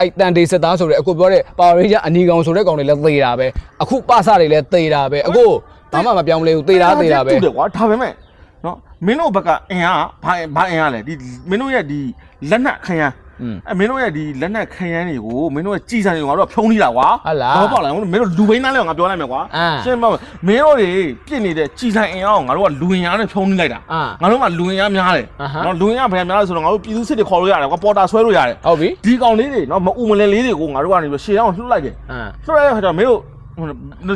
အဲ့တန်တေစစ်သားဆိုတဲ့အခုပြောတဲ့ပါဝါရေးချအနီကောင်ဆိုတဲ့ကောင်တွေလည်းသေတာပဲအခုပစတွေလည်းသေတာပဲအခုဘာမှမပြောင်းလဲဘူးသေတာသေတာပဲတူတယ်ကွာဒါပေမဲ့နော်မင်းတို့ဘက်ကအင်အားဘာဘာအင်အားလဲဒီမင်းတို့ရဲ့ဒီလက်နက်ခရမ်းอืม အဲမင်းတို့ရဲ့ဒီလက်နက်ခရမ်းတွေကိုမင်းတို့ရဲ့ကြည်စံတွေကိုငါတို့ကဖုံးနေတာကွာဟုတ်လားတော့ပေါ့လားမင်းတို့လူဘိန်းသားလေးကိုငါပြောလိုက်မယ်ကွာအာရှင်းမမမင်းတို့တွေပြစ်နေတဲ့ကြည်စံအင်အားကိုငါတို့ကလူဝင်ရနဲ့ဖုံးနေလိုက်တာအာငါတို့ကလူဝင်ရများတယ်အာဟမ်နော်လူဝင်ရဘယ်များလဲဆိုတော့ငါတို့ပြည်သူစစ်တွေခေါ်လို့ရတယ်ကွာပေါ်တာဆွဲလို့ရတယ်ဟုတ်ပြီဒီကောင်လေးတွေနော်မအူမလဲလေးတွေကိုငါတို့ကနေပြီးရှေ့အောင်လှုပ်လိုက်တယ်အာဆိုတော့ခါကျတော့မင်းတို့ဟို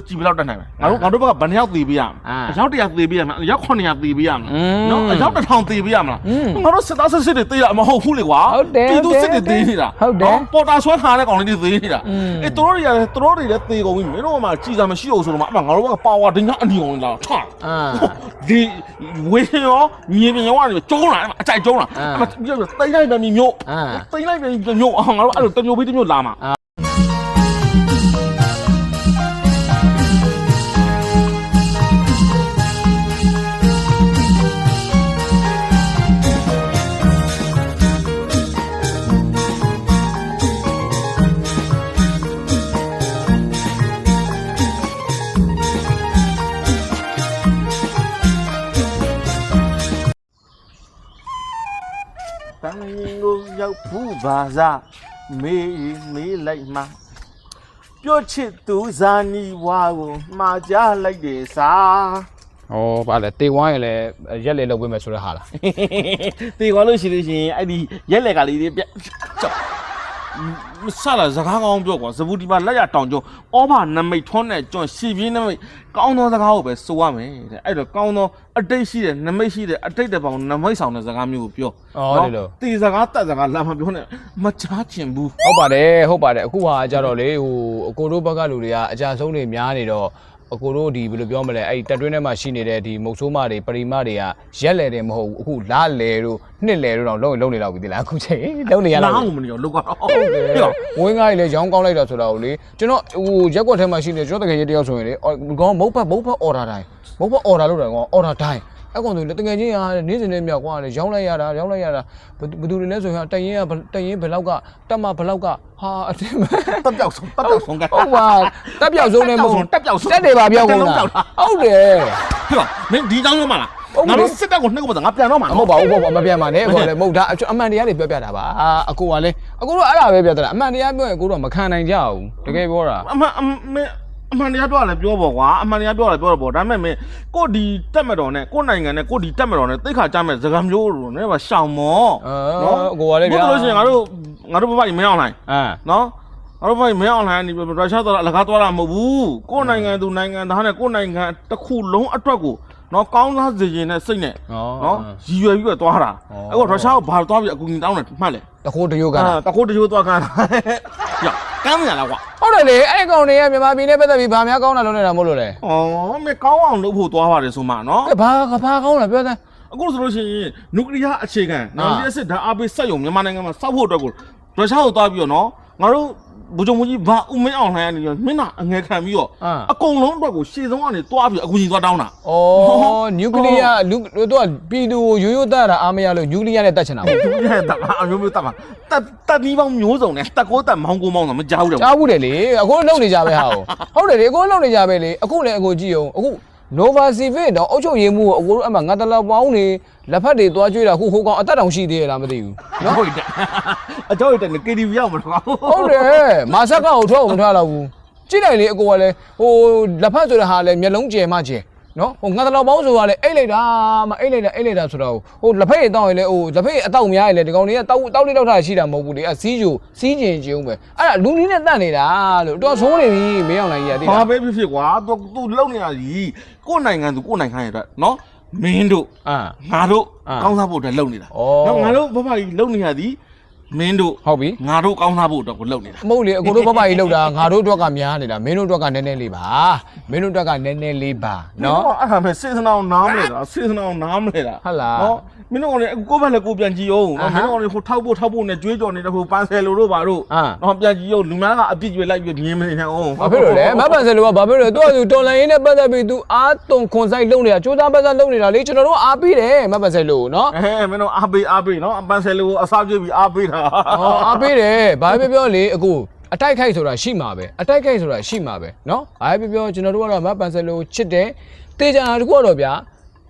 ကြည့်ဘယ်လောက်တက်နိုင်မလဲငါတို့ငါတို့ဘက်ကဘယ်နှစ်ယောက်သေပေးရမလဲအယောက်တရာသေပေးရမလားအယောက်900သေပေးရမလားနော်အယောက်1000သေပေးရမလားငါတို့စစ်သားစစ်စစ်တွေသေတာမဟုတ်ဘူးလေကွာပြည်သူစစ်တွေသေနေတာဟုတ်တယ်ပေါ်တာဆွဲခါတဲ့ကောင်လေးတွေသေနေတာအေးတို့တွေကတို့တွေလည်းသေကုန်ပြီမင်းတို့ကမှကြည်စာမရှိအောင်ဆိုတော့မှအမှငါတို့ဘက်ကပါဝါဒင်းကအနီအောင်လာထဒီဝင်းရောမြေပြင်ရောကနေကျုံးလာအကြိုက်ကျုံးလာအမှတိတ်လိုက်ပြန်မျိုးတိတ်လိုက်ပြန်မျိုးငါတို့အဲ့လိုတမျိုးပြီးတမျိုးလာမှာ ရင်ကိုရောက်ဘူးပါစားမေးမေးလိုက်မှာပြောချစ်သူဇာနီဝါကိုမှားကြလိုက်တယ်စာဩဗာလေတေဝိုင်းရလည်းရက်လေလောက်ပေးမယ်ဆိုတဲ့ဟာလားတေကွာလို့ရှိလို့ရှိရင်အဲ့ဒီရက်လက်ကလေးတွေပြက်ကြောက်မ ဆလာစကားကောင်းပြောကွာဇဘူးဒီမှာလက်ရတောင်ကျော်ဩဘာနမိတ်ထွန်းတဲ့ကျွန်းရှီပြင်းနမိတ်ကောင်းသောစကားကိုပဲဆိုရမယ်တဲ့အဲ့တော့ကောင်းသောအတိတ်ရှိတဲ့နမိတ်ရှိတဲ့အတိတ်တပောင်နမိတ်ဆောင်တဲ့စကားမျိုးကိုပြောဩလေလို့တီစကားတက်စကားလာမပြောနဲ့မချားချင်ဘူးဟုတ်ပါတယ်ဟုတ်ပါတယ်အခုဟာကြတော့လေဟိုအကိုတို့ဘက်ကလူတွေကအကြဆုံးတွေများနေတော့ အကိုတို့ဒီဘယ်လိုပြောမလဲအဲ့တက်တွင်းထဲမှာရှိနေတဲ့ဒီမုတ်ဆိုးမတွေပရိမတွေကရက်လေတယ်မဟုတ်ဘူးအခုလာလေတို့နှစ်လေတို့တော့လုံးလုံးနေတော့ပြီဒီလားအခုချိန်လုံးနေရလာလားအောင်မနေရောလောက်ကတော့ဟုတ်တယ်ဝင်းကားကြီးလည်းရောင်းကောင်းလိုက်တာဆိုတာကိုလေကျွန်တော်ဟိုရက်ကွက်ထဲမှာရှိနေကျွန်တော်တကယ်ကြီးတယောက်ဆိုရင်လေအော်ကောင်းမုတ်ဖက်မုတ်ဖက်အော်ဒါတိုင်းမုတ်ဖက်အော်ဒါလုပ်တယ်ကောအော်ဒါတိုင်း အဲ့ကောင်ဆိုလေတကယ်ကြီးဟာနေ့စဉ်နဲ့မြောက်ကွာလေရောင်းလိုက်ရတာရောင်းလိုက်ရတာဘယ်သူဘယ်သူတွေလဲဆိုရင်တရင်ကတရင်ဘယ်လောက်ကတက်မဘယ်လောက်ကဟာအတင်းပဲတက်ပြောက်ဆုံးတက်ပြောက်ဆုံးကဟုတ်ပါတက်ပြောက်ဆုံးနဲ့မဟုတ်တက်ပြောက်ဆုံးတက်တယ်ပါပြောက်ကုန်တက်လားပြောက်တာဟုတ်တယ်ဟဲ့ပါမင်းဒီကြောင်းလုံးမလားဟုတ်ပြီငါတို့စစ်တပ်ကိုနှိပ်ကိုပတ်တာငါပြန်တော့မှာအမဟုတ်ပါဘူးပေါ့မပြန်ပါနဲ့ဟိုလေမဟုတ်ဒါအမှန်တရားတွေပြောပြတာပါအာအကိုကလေအကိုတို့အဲ့ဒါပဲပြောတာအမှန်တရားပြောရင်အကိုတို့ကမခံနိုင်ကြဘူးတကယ်ပြောတာအမှန် အမင်းအမှန်တရားပြောရလဲပြောပေါ့ကွာအမှန်တရားပြောရလဲပြောတော့ပေါ့ဒါပေမဲ့မင်းကိုဒီတက်မတော်နဲ့ကိုနိုင်ငံနဲ့ကိုဒီတက်မတော်နဲ့တိတ်ခါကြမဲ့စကားမျိုးလို့နည်းပါရှောင်မောအဲအကိုကလည်းဗျာဘုလို့ရှိရင်ငါတို့ငါတို့ဘဘကြီးမင်းအောင်နိုင်အာနော်ငါတို့ဘဘကြီးမင်းအောင်နိုင်နေရုရှားတော့အလကားသွားတာမဟုတ်ဘူးကိုနိုင်ငံသူနိုင်ငံသားနဲ့ကိုနိုင်ငံတစ်ခုလုံးအတွက်ကိုနော်ကောင်းစားစေခြင်းနဲ့စိတ်နဲ့ဩနော်ရည်ရွယ်ပြီးတော့သွားတာဩအဲ့တော့ရုရှားကိုဘာသွားပြီးအကူအညီတောင်းတယ်မှတ်လေတခိုးတရုတ်ကအာလားတခိုးတချိုးသွားခံတာရ ကမ်းမရလားကွာဟုတ်တယ်လေအဲ့ကောင်တွေကမြန်မာပြည်နဲ့ပတ်သက်ပြီးဗာများကောင်းတာလုပ်နေတာမဟုတ်လို့လေ။အော်မေကောင်းအောင်လုပ်ဖို့သွားပါတယ်ဆိုမှနော်ကဲဘာကဘာကောင်းလားပြောစမ်း။အခုဆိုလို့ရှိရင်နျူကလ িয়ার အခြေခံအာ နော်လျှက်စစ်ဓာတ်အားပေးစက်ရုံမြန်မာနိုင်ငံမှာစောက်ဖို့အတွက်ကိုရုရှားကိုသွားပြီးတော့နော်ငါတို့ ဘူဂျုံမကြီးဘာဥမင်းအောင်လှိုင်းကနေပြီးတော့မင်းနာအငယ်ခံပြီးတော့ အာ အကုန်လုံးအတွက်ကိုရှေ့ဆုံးကနေသွားပြီးအကူကြီးသွားတောင်းတာ ဩနျူကလ িয়ার လူတို့ကပြည်သူကိုရိုးရိုးသားတာအားမရလို့နျူကလ িয়ার နဲ့တတ်ချင်တာ ။ဒီရဲ့တပ်အမျိုးမျိုးတပ်ပါတပ်တပ်နီးပေါင်းမျိုးစုံနဲ့တပ်ကိုတပ်မောင်းကိုမောင်းတော့မကြောက်ဘူးတဲ့ ကြားဘူးတယ်လေအခုလုံနေကြပဲဟာဟုတ်တယ်လေအခုလုံနေကြပဲလေအခုလည်းအခုကြည့်အောင်အခု Nova Civic တော့အုတ်ချုပ်ရေးမှုကိုအခုတို့အမှငါတလောက်ပေါင်းနေလက်ဖက်တွေသွားကျွေးတာခုဟိုကောင်အသက်တောင်ရှိသေးရလားမသိဘူး။နော်ဟုတ်တယ်။အကြောက်ရတဲ့ KTV ရောက်မှာတော့ဟုတ်တယ်မာဆက်ကကိုထွက်အောင်မထွက်တော့ဘူးကြည့်လိုက်လေအကိုကလည်းဟိုလက်ဖက်ဆိုတဲ့ဟာလည်းမျက်လုံးကျယ်မှကျယ် နော်ဟိုငါတလောက်ပေါင်းဆိုတာလည်းအိတ်လိုက်တာမအိတ်လိုက်တာအိတ်လိုက်တာဆိုတော့ဟိုလက်ဖက်ရတောင်းရင်လည်းဟိုလက်ဖက်ရအတောက်များရင်လည်းဒီကောင်တွေကတောက်တောက်လေးတောက်တာရှိတာမဟုတ်ဘူးလေအစည်းကျူစီးကျင်ကျုံပဲအဲ့ဒါလူနီးနဲ့တတ်နေတာလို့တော်ဆိုးနေပြီမင်းအောင်နိုင်ကြီးကတိဘာလားပဲဖြစ်ဖြစ်ကွာသူသူလုံနေရကြီးကိုယ်နိုင်ငံသူကိုယ်နိုင်ငံရဲ့အတွက်နော်မင်းတို့အာငါတို့အာကောင်းစားဖို့အတွက်လုံနေတာဩနော်ငါတို့ဘဘကြီးလုံနေရသည် မင်းတို့ဟုတ်ပြီငါတို့ကောင်းစားဖို့အတွက်ကိုလုံနေတာမဟုတ်လေအကိုတို့ဘဘကြီးလောက်တာငါတို့အတွက်ကများနေတာမင်းတို့အတွက်ကနည်းနည်းလေးပါမင်းတို့အတွက်ကနည်းနည်းလေးပါနော်အဲ့ဒါမဲ့စေစနာအောင်နားမလဲတာစေစနာအောင်နားမလဲတာဟုတ်လားနော်မင်းတို့ကလည်းကိုယ့်ဘက်လည်းကိုယ်ပြန်ကြည့်အောင်အာနော်ဟမ်မင်းတို့ကလည်းဟိုထောက်ဖို့ထောက်ဖို့နဲ့ကြွေးကြော်နေတဲ့ဟိုပန်းဆယ်လိုတို့ပါတို့အာနော်ပြန်ကြည့်အောင်လူများကအပြစ်ကြွေးလိုက်ပြီးမြင်မနေနဲ့အောင်ဘာဖြစ်လို့လဲမပန်ဆယ်လို့ကဘာဖြစ်လို့လဲသူကသူတော်လန်ရင်းနဲ့ပတ်သက်ပြီးသူအားတုံခွန်ဆိုင်လုံနေတာစူးစမ်းပတ်သက်လုံနေတာလေကျွန်တော်တို့အားပေးတယ်မပန်ဆယ်လို့နော်အဲမင်းတို့အားပေးအားပေးနော်ပန်းဆယ်လိုကိုအစားကြွေးပြီးအားပေးတာအော်အားပေးတယ်ဘာပဲပြောလေအကိုအတိုက်ခိုက်ဆိုတာရှိမှာပဲအတိုက်ခိုက်ဆိုတာရှိမှာပဲเนาะဘာပဲပြောကျွန်တော်တို့ကတော့မတ်ပန်ဆယ်လိုချစ်တယ်တေချာတကူကတော့ဗျာ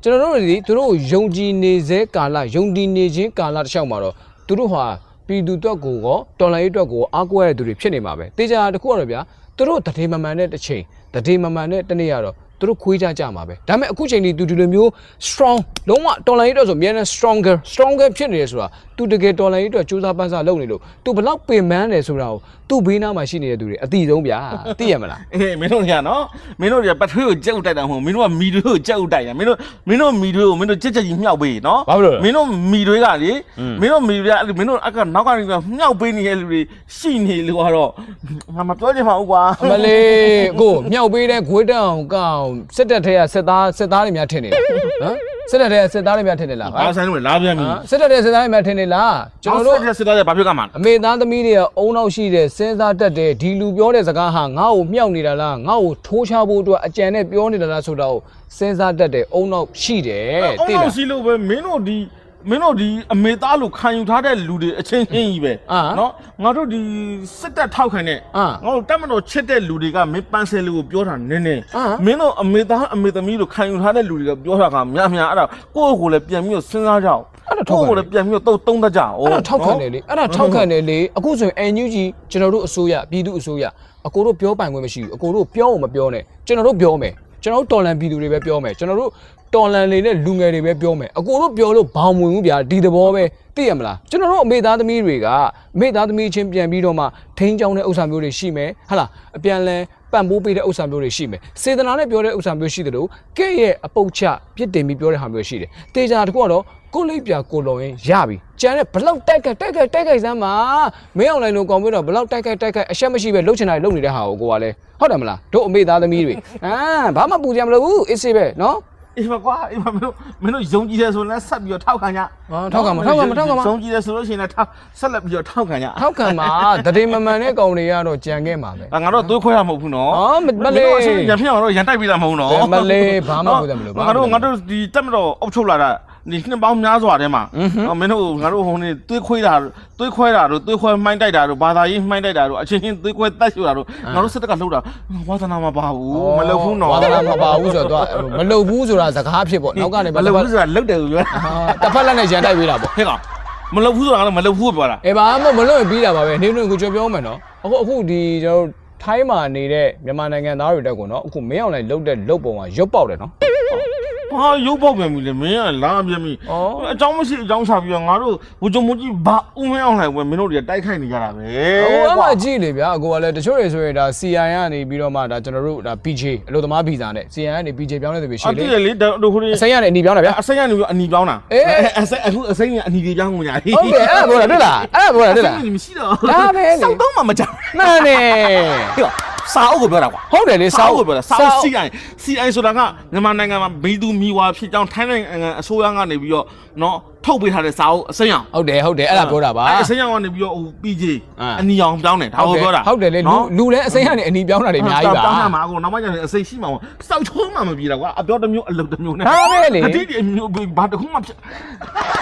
ကျွန်တော်တို့တွေသူတို့ကိုယုံကြည်နေစေကာလယုံတည်နေခြင်းကာလတစ်လျှောက်မှာတော့သူတို့ဟာပြည်သူအတွက်ကိုရောတော်လိုင်းရေးအတွက်ကိုအားကိုးရတဲ့သူတွေဖြစ်နေမှာပဲတေချာတကူကတော့ဗျာသူတို့တတိမမှန်တဲ့တစ်ချိန်တတိမမှန်တဲ့တစ်နေ့ကတော့သူတို့ခွေးကြကြမှာပဲဒါပေမဲ့အခုချိန်ဒီသူဒီလိုမျိုး strong လုံးဝတော်လိုင်းရေးအတွက်ဆိုအများနဲ့ stronger stronger ဖြစ်နေတယ်ဆိုတာ သူတကယ်တော်လိုင်းရေးအတွက်စူးစမ်းပန်းစားလုပ်နေလို့သူဘလောက်ပင်ပန်းတယ်ဆိုတာကိုသူ့ဘေးနားမှာရှိနေတဲ့သူတွေအတိဆုံးဗျာသိရမလားအေးမင်းတို့တွေကနော်မင်းတို့တွေကပတ်ထွေးကိုကြက်ဥတိုက်တာမဟုတ်မင်းတို့ကမီတွေးကိုကြက်ဥတိုက်တာမင်းတို့မင်းတို့မီတွေးကိုမင်းတို့ကြက်ကြက်ကြီးမြှောက်ပေးနော်ဘာဖြစ်လို့လဲမင်းတို့မီတွေကလေอืมမင်းတို့မီတွေကအဲ့လိုမင်းတို့အကနောက်ကနေကမြှောက်ပေးနေတဲ့လူတွေရှိနေလို့ကတော့ငါမပြောချင်ပါဘူးကွာအမလေးကိုမြောက်ပေးတဲ့ဂွေးတောင်ကောင်စစ်တပ်ထဲကစစ်သားစစ်သားတွေများထင်နေလားဟမ်စစ်တပ်ထဲကစစ်သားတွေများထင်နေလားဘာဆိုင်လို့လဲလာပြန်ပြီဟမ်စစ်တပ်ထဲစစ်သားတွေများထင်နေလားကျွန်တော်တို့စစ်စစ်သားတွေဘာပြောကမှာအမေသားသမီးတွေကအုံနောက်ရှိတဲ့စဉ်းစားတတ်တဲ့ဒီလူပြောတဲ့စကားဟာငါ့ကိုမြောက်နေတာလားငါ့ကိုထိုးချဖို့အတွက်အကြံနဲ့ပြောနေတာလားဆိုတာကိုစဉ်းစားတတ်တဲ့အုံနောက်ရှိတယ်အောသိင်းလားလို့ရှိလို့ပဲမင်းတို့ဒီ မင်းတို့ဒီအမေသားလို့ခံယူထားတဲ့လူတွေအချင်းချင်းကြီးပဲအာနော်ငါတို့ဒီစစ်တပ်ထောက်ခံတဲ့အာငါတို့တက်မတော်ချစ်တဲ့လူတွေကမင်းပန်းဆယ်လူကိုပြောတာနည်းနည်းအာမင်းတို့အမေသားအမေသမီးလို့ခံယူထားတဲ့လူတွေကပြောတာကများများအဲ့ဒါကိုယ့်ကိုယ်ကိုလည်းပြန်ပြီးတော့စဉ်းစားကြအောင်အဲ့ဒါထောက်ခံကိုယ့်ကိုယ်ကိုလည်းပြန်ပြီးတော့တုံးတုံးတတ်ကြအောင်အဲ့ဒါထောက်ခံတယ်လေအဲ့ဒါထောက်ခံတယ်လေအခုဆိုရင် NUG ကျွန်တော်တို့အစိုးရပြည်သူအစိုးရအကိုတို့ပြောပိုင်ခွင့်မရှိဘူးအကိုတို့ပြောအောင်မပြောနဲ့ကျွန်တော်တို့ပြောမယ်ကျွန်တော်တို့တော်လန်ပြည်သူတွေပဲပြောမယ်ကျွန်တော်တို့ တော်လန်နေနဲ့လူငယ်တွေပဲပြောမယ်အကိုတို့ပြောလို့ဘောင်ဝင်ဘူးဗျာဒီသဘောပဲသိရမလားကျွန်တော်တို့အမေသားသမီးတွေကအမေသားသမီးချင်းပြန်ပြီးတော့မှထိန်းချောင်းတဲ့ဥစ္စာမျိုးတွေရှိမယ်ဟာလားအပြန်လဲပံ့ပိုးပေးတဲ့ဥစ္စာမျိုးတွေရှိမယ်စေတနာနဲ့ပြောတဲ့ဥစ္စာမျိုးရှိတယ်လို့ကဲ့ရဲ့အပုတ်ချပြစ်တင်ပြီးပြောတဲ့ဟာမျိုးရှိတယ်တေချာတကူကတော့ကိုလိပ်ပြကိုလုံရင်ရပြီကျန်တဲ့ဘလောက်တိုက်ကက်တိုက်ကက်တိုက်ကက်စမ်းမှာမင်းအောင်လိုင်းလိုကောင်ပြီးတော့ဘလောက်တိုက်ကက်တိုက်ကက်အရှက်မရှိပဲလှုပ်ချင်တာလှုပ်နေတဲ့ဟာကိုကိုကလည်းဟုတ်တယ်မလားတို့အမေသားသမီးတွေအာဘာမှပူကြမလို့ဘူးအေးစေးပဲနော် အေးပါကွာအေးပါမင်းတို့မင်းတို့ယုံကြည်တယ်ဆိုရင်လည်းဆက်ပြီးတော့ထောက်ခံကြဟောထောက်ခံမှာထောက်ခံမှာထောက်ခံမှာယုံကြည်တယ်ဆိုလို့ရှိရင်လည်းထောက်ဆက်လက်ပြီးတော့ထောက်ခံကြထောက်ခံမှာတတိမမှန်တဲ့ကောင်တွေကတော့ကြံခဲ့မှာပဲငါတို့သွေးခွဲရမဟုတ်ဘူးနော်ဟောမမလေးတို့အချင်းရံဖြစ်အောင်တော့ရန်တိုက်ပြီးတာမဟုတ်နော်မလေးဘာမှမဟုတ်တယ်မလို့ဘာမှငါတို့မဟုတ်ငါတို့ဒီတက်မတော်အုပ်ချုပ်လာတာ ဒီနှစ်ပေါင်းများစွာထဲမှာအင်းဟွန်းမင်းတို့ငါတို့ဟိုနေသွေးခွဲတာသွေးခွဲတာတို့သွေးခွဲမှိုင်းတိုက်တာတို့ဘာသာရေးမှိုင်းတိုက်တာတို့အချင်းချင်းသွေးခွဲတက်ရှူတာတို့ငါတို့စစ်တပ်ကလှုပ်တာဝါသနာမပါဘူးမလှုပ်ဘူးနော်ဝါသနာမပါဘူးဆိုတော့သူကမလှုပ်ဘူးဆိုတာစကားဖြစ်ပေါ့နောက်ကနေမလှုပ်ဘူးဆိုတာလှုပ်တယ်လို့ပြောတာဟာတစ်ဖက်လက်နဲ့ရန်တိုက်ပေးတာပေါ့ဟဲ့ကောင်မလှုပ်ဘူးဆိုတာကတော့မလှုပ်ဘူးပြောတာအေးဘာမှမလွတ်ရင်ပြီးတာပါပဲနေနေကိုကြွပြောမယ်နော်အခုအခုဒီကျွန်တော်တို့ထိုင်းမှာနေတဲ့မြန်မာနိုင်ငံသားတွေတက်ကိုနော်အခုမင်းအောင်လိုက်လုတ်တဲ့လုတ်ပုံကရုပ်ပေါက်တယ်နော် ဟာရုပ်ပေါက်ပြန်ပြီလေမင်းကလာပြန်ပြီဩအကြောင်းမရှိအကြောင်းချပြီးတော့ငါတို့ဝကြုံမကြီးဘာဦးမင်းအောင်လိုက်ဝယ်မင်းတို့တွေတိုက်ခိုက်နေကြတာပဲဟိုအမကြည့်လေဗျာအကိုကလည်းတချို့တွေဆိုရင်ဒါ CI ကနေပြီးတော့မှဒါကျွန်တော်တို့ဒါ PJ အလို့သမားဗီဇာနဲ့ CI ကနေ PJ ပြောင်းနေတယ်ပြီရှိအလေတိရလေတို့ဟိုအစိမ်းကနေအနီပြောင်းတာဗျာ အစိမ်းကနေပြီးအနီပြောင်းတာအေး အစိမ်းအခုအစိမ်းကအနီကြီးပြောင်းကုန်ကြပြီဟုတ်တယ်အဲ့ဒါပြောတာတွေ့လားအဲ့ဒါပြောတာတွေ့လားမရှိတော့ဒါပဲလေ စောက်တော့မှမကြောက် မှန်တယ် ဟေ့ စာအုပ်ကိုပြောတာကွာဟုတ်တယ်လေစာစောအုက်ပ်ကိုပြောတာစာအုပ် CI CI ဆိုတာကမြန်မာနိုင်ငံမှာဘီသူမီဝါဖြစ်ကြောင်းထိုင်းနိုင်ငံအစိုးရကနေပြီးတော့နော် ထုတ်ပေးထားတဲ့စာအုပ်အစိမ်းအောင်ဟုတ်တယ်ဟုတ်တယ်အဲ့ဒါပြောတာပါအဲ့အစိမ်းအောင်ကနေပြီးတော့ဟို PJ အာအနီအောင်ပြောင်းတယ်ဒါကိုပြောတာဟုတ်တယ်လေလူလူလည်းအစိမ်းကနေအနီပြောင်းတာတွေအများကြီးပါတောင်းတာမှာအခုနောက်မှကျရင်အစိမ်းရှိမှာပေါ့စောက်ချုံးမှမပြေတာကွာအပြောတစ်မျိုးအလုပ်တစ်မျိုးနဲ့ဒါပဲလေအတိတ်အမျိုးဘာတစ်ခုမှဖြစ်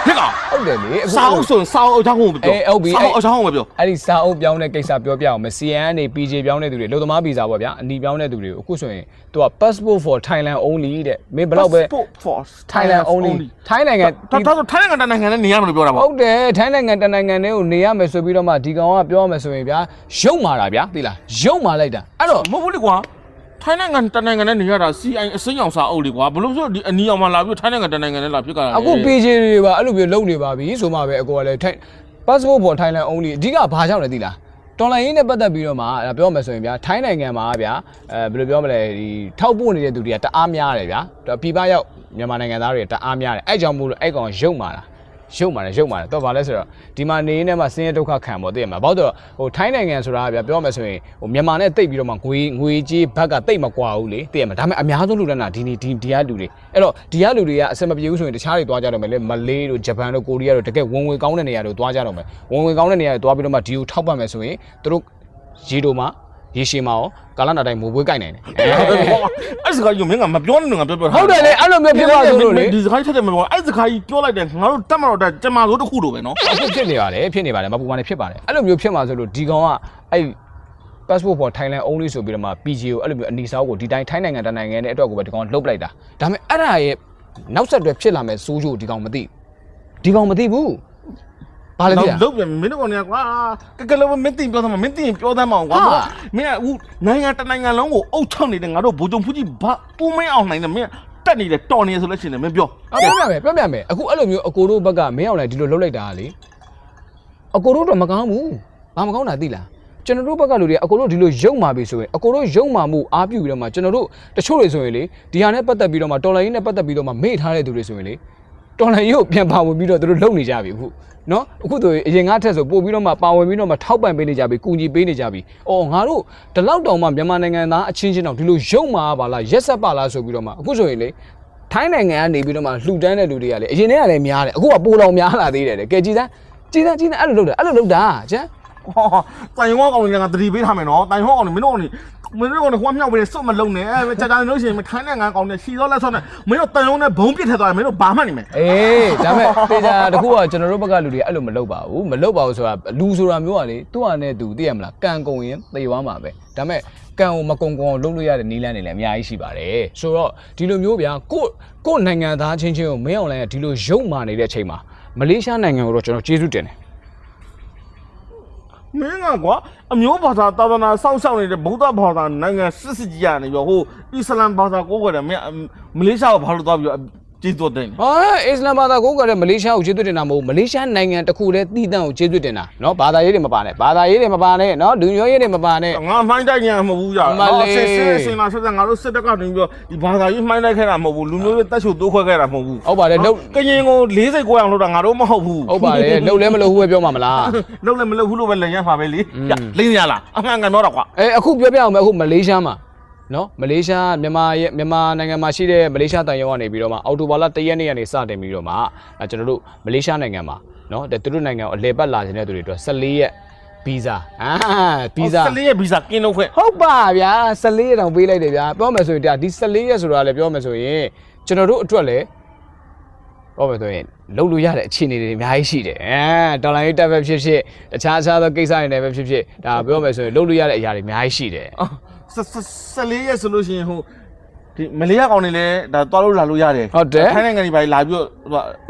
ဟဲ့ကောင်ဟုတ်တယ်လေအခုစာအုပ်ဆိုရင်စာအုပ်အကြောင်းကိုမပြောအေးဟုတ်ပြီစာအုပ်အကြောင်းကိုမပြောအဲ့ဒီစာအုပ်ပြောင်းတဲ့ကိစ္စပြောပြအောင်မယ် CN ကနေ PJ ပြောင်းတဲ့သူတွေလုံသမားဗီဇာပေါ့ဗျာအနီပြောင်းတဲ့သူတွေကိုအခုဆိုရင်သူက passport for Thailand only တဲ့မင်းဘယ်တော့ပဲ Passport for Thailand only ထိုင်းနိုင်ငံဒါဒါဆိုထိုင်းနိုင်ငံတနိုင်ငံနဲ့နေရမယ်လို့ပြောတာပေါ့ဟုတ်တယ်ထိုင်းနိုင်ငံတနိုင်ငံတည်းကိုနေရမယ်ဆိုပြီးတော့မှဒီကောင်ကပြောရမယ်ဆိုရင်ဗျာရုံမာတာဗျာသိလားရုံမာလိုက်တာအဲ့တော့မဟုတ်ဘူးလေကွာထိုင်းနိုင်ငံတနိုင်ငံနဲ့နေရတာ CI အစိမ်းအောင်စာအုပ်လေကွာဘလို့ဆိုဒီအနီအောင်မှလာပြီးထိုင်းနိုင်ငံတနိုင်ငံနဲ့လာဖြစ်ကြတာလေအခု PJ တွေပါအဲ့လိုမျိုးလုံနေပါပြီဆိုမှပဲအကိုကလည်းထိုင်း passport for Thailand only အဓိကဘာကြောင့်လဲသိလား တော်လိုင်းရင်းနဲ့ပတ်သက်ပြီးတော့မှအဲ့ဒါပြောမယ်ဆိုရင်ဗျာထိုင်းနိုင်ငံမှာဗျာအဲဘယ်လိုပြောမလဲဒီထောက်ပို့နေတဲ့သူတွေကတအားများတယ်ဗျာပြည်ပရောက်မြန်မာနိုင်ငံသားတွေတအားများတယ်အဲ့ကြောင့်မို့လို့အဲ့ကောင်ရုံမာတာ ရုပ်မာတယ်ရုပ်မာတယ်တော့ဗာလဲဆိုတော့ဒီမှာနေနေမှာဆင်းရဲဒုက္ခခံပေါ့သိရမှာဘာလို့လဲဆိုတော့ဟိုထိုင်းနိုင်ငံဆိုတာကဗျာပြောမယ်ဆိုရင်ဟိုမြန်မာနဲ့တိတ်ပြီးတော့မှငွေငွေကြီးဘက်ကတိတ်မကွာဘူးလေသိရမှာဒါပေမဲ့အများဆုံးလူတန်းတာဒီနေဒီဒီကလူတွေအဲ့တော့ဒီကလူတွေကအဆင်မပြေဘူးဆိုရင်တခြားတွေသွားကြတော့မယ်လေမလေးတို့ဂျပန်တို့ကိုရီးယားတို့တကယ်ဝင်ဝင်ကောင်းတဲ့နေရာတို့သွားကြတော့မယ်ဝင်ဝင်ကောင်းတဲ့နေရာတွေသွားပြီးတော့မှဒီကိုထောက်ပံ့မယ်ဆိုရင်တို့ရေတိုမှာ ရေရှည်မှာရောကာလနာတိုင်းမိုးပွဲကိုက်နိုင်တယ်အဲ့စကားကြီးမင်းကမပြောနဲ့ငါပြောပြောဟုတ်တယ်လေအဲ့လိုမျိုးဖြစ်ပါဆိုလို့လေဒီစကားထက်တယ်မပြောအဲ့စကားကြီးပြောလိုက်တယ်ငါတို့တက်မတော့တက်ကျမဆိုတစ်ခုလိုပဲနော်အခုဖြစ်နေပါတယ်ဖြစ်နေပါတယ်မပူပါနဲ့ဖြစ်ပါတယ်အဲ့လိုမျိုးဖြစ်မှာဆိုလို့ဒီကောင်ကအဲ့ passport for Thailand only ဆိုပြီးတော့မှ PGO အဲ့လိုမျိုးအနီစားကိုဒီတိုင်းထိုင်းနိုင်ငံတနိုင်ငံနဲ့အတွက်ကိုပဲဒီကောင်လှုပ်လိုက်တာဒါပေမဲ့အဲ့ဒါရဲ့နောက်ဆက်တွဲဖြစ်လာမဲ့စိုးကျိုးဒီကောင်မသိဘူးဒီကောင်မသိဘူး ဘာလဲသိလားလုံးပြန်မင်းတို့ကနေကွာကကလေးမင်းတင်ပြောသမှာမင်းတင်ပြောသမှာကွာဟာမင်းကဦးနိုင်ငံတနိုင်ငံလုံးကိုအုပ်ချုပ်နေတဲ့ငါတို့ဘူဂျုံဖူးကြီးဘာဦးမင်းအောင်နိုင်တယ်မင်းတက်နေတယ်တော်နေဆိုလို့ရှိရင်မင်းပြောအပြောပြမယ်ပြောပြမယ်အခုအဲ့လိုမျိုးအကိုတို့ဘက်ကမင်းအောင်လည်းဒီလိုလှုပ်လိုက်တာကလေအကိုတို့တော့မကောင်းဘူးဘာမကောင်းတာသိလားကျွန်တော်တို့ဘက်ကလူတွေအကိုတို့ဒီလိုယုံမာပြီဆိုရင်အကိုတို့ယုံမာမှုအားပြုပြီးတော့မှကျွန်တော်တို့တချို့တွေဆိုရင်လေဒီဟာနဲ့ပတ်သက်ပြီးတော့မှတော်လိုင်းနဲ့ပတ်သက်ပြီးတော့မှမေ့ထားတဲ့သူတွေဆိုရင်လေ တော်လိုင်းကိုပြန်ပါဝင်ပြီးတော့သူတို့လုံနေကြပြီအခုနော်အခုဆိုရင်အရင်ကထက်ဆိုပို့ပြီးတော့မှပါဝင်ပြီးတော့မှထောက်ပံ့ပေးနေကြပြီကူညီပေးနေကြပြီ။အော်ငါတို့ဒီလောက်တောင်မှမြန်မာနိုင်ငံသားအချင်းချင်းတော့ဒီလိုယုံမာပါလားရက်ဆက်ပါလားဆိုပြီးတော့မှအခုဆိုရင်လေထိုင်းနိုင်ငံကနေပြီးတော့မှလှူဒန်းတဲ့လူတွေကလည်းအရင်တည်းကလည်းများတယ်အခုကပိုလောင်များလာသေးတယ်တဲ့ကဲကြည်စမ်းကြည်စမ်းကြည်စမ်းအဲ့လိုလုပ်တယ်အဲ့လိုလုပ်တာကျန် ဟောတိုင်ဟောကောင်တွေကတတိပေးထားမယ်နော်တိုင်ဟောကောင်တွေမင်းတို့ကနေမင်းတို့ကနေဟိုမြောက်ပြီးစွတ်မလုံးနဲ့အဲကြာကြာနေလို့ရှိရင်မထိုင်းနိုင်ငံကောင်တွေရှီတော့လက်ဆွတ်နဲ့မင်းတို့တန်ရုံးနဲ့ဘုံပစ်ထည့်သွားတယ်မင်းတို့ဘာမှနေမယ်အေးဒါမဲ့တေချာတခုကကျွန်တော်တို့ဘက်ကလူတွေအဲ့လိုမလုပ်ပါဘူးမလုပ်ပါဘူးဆိုတာလူဆိုတာမျိုးကလေသူ့ဟာနဲ့သူသိရမလားကံကုန်ရင်သေသွားမှာပဲဒါမဲ့ကံကိုမကုံကုံအောင်လုပ်လို့ရတဲ့နီးလန်းတွေလည်းအများကြီးရှိပါတယ်ဆိုတော့ဒီလိုမျိုးဗျာကိုကိုနိုင်ငံသားချင်းချင်းကိုမင်းအောင်လိုင်းကဒီလိုရုံမာနေတဲ့အချိန်မှာမလေးရှားနိုင်ငံကိုတော့ကျွန်တော်ကျေးဇူးတင်တယ် မင်းကကွာအမျိုးဘာသာသာသနာစောင့်ရှောက်နေတဲ့ဗုဒ္ဓဘာသာနိုင်ငံစစ်စစ်ကြီးကနေပြီးဟိုအစ္စလမ်ဘာသာကိုကိုယ်ကမင်းမလေးရှားကိုဘာလို့သွားပြီး ကျေးဇူးတင်တယ်ဟောအစ္စလာမ်ဘာသာကိုးကွယ်တဲ့မလေးရှားကိုကျေးဇူးတင်တာမဟုတ်မလေးရှားနိုင်ငံတစ်ခုလဲတည်တံ့ကိုကျေးဇူးတင်တာနော်ဘာသာရေးတွေမပါနဲ့ဘာသာရေးတွေမပါနဲ့နော်လူမျိုးရေးတွေမပါနဲ့ငါမှိုင်းတိုက်ညာမဟုတ်ဘူးကြာနော်ဆင်းဆင်းဆင်းလာဆက်ဆက်ငါတို့စစ်တပ်ကနေပြီးတော့ဒီဘာသာရေးမှိုင်းတိုက်ခဲ့တာမဟုတ်ဘူးလူမျိုးရေးတက်ချို့တိုးခွဲခဲ့တာမဟုတ်ဘူးဟုတ်ပါတယ်လုတ်ကရင်ကို၄၀ကိုအောင်လုပ်တာငါတို့မဟုတ်ဘူးဟုတ်ပါတယ်လုတ်လဲမလုတ်ဘူးပဲပြောမှာမလားလုတ်လဲမလုတ်ဘူးလို့ပဲလင်ရပါပဲလေလိမ့်ရလားအမှန်ကန်တော့တော့ကွာအဲအခုပြောပြအောင်မယ်အခုမလေးရှားမှာ နော်မလေးရှားမြန်မာရဲ့မြန်မာနိုင်ငံမှာရှိတဲ့မလေးရှားတန်ရုံကနေပြီးတော့မှအော်တိုဘာလ၁ရက်နေ့ကနေစတင်ပြီးတော့မှအဲကျွန်တော်တို့မလေးရှားနိုင်ငံမှာနော်သူတို့နိုင်ငံကိုအလဲပတ်လာခြင်းတဲ့သူတွေအတွက်14ရက်ဗီဇာအာဗီဇာ14ရက်ဗီဇာกินလုံးခွင့်ဟုတ်ပါဗျာ14ရက်တောင်ပေးလိုက်တယ်ဗျာပြောမယ်ဆိုရင်တရားဒီ14ရက်ဆိုတာလည်းပြောမယ်ဆိုရင်ကျွန်တော်တို့အတွက်လည်းဟုတ်ပါတော့ရင်လုံလို့ရတဲ့အခြေအနေတွေအများကြီးရှိတယ်အဲတော်လိုင်းရေးတက်ပဲဖြစ်ဖြစ်တခြားခြားသောကိစ္စတွေလည်းပဲဖြစ်ဖြစ်ဒါပြောမယ်ဆိုရင်လုံလို့ရတဲ့အရာတွေအများကြီးရှိတယ် စလေးရဲ့ဆိုလို့ရှိရင်ဟို ဒီမလေးရကောင်နေလဲဒါတွားလို့လာလို့ရတယ်ဟုတ်တယ်ထိုင်းနိုင်ငံကြီးပါလာပြီးတော့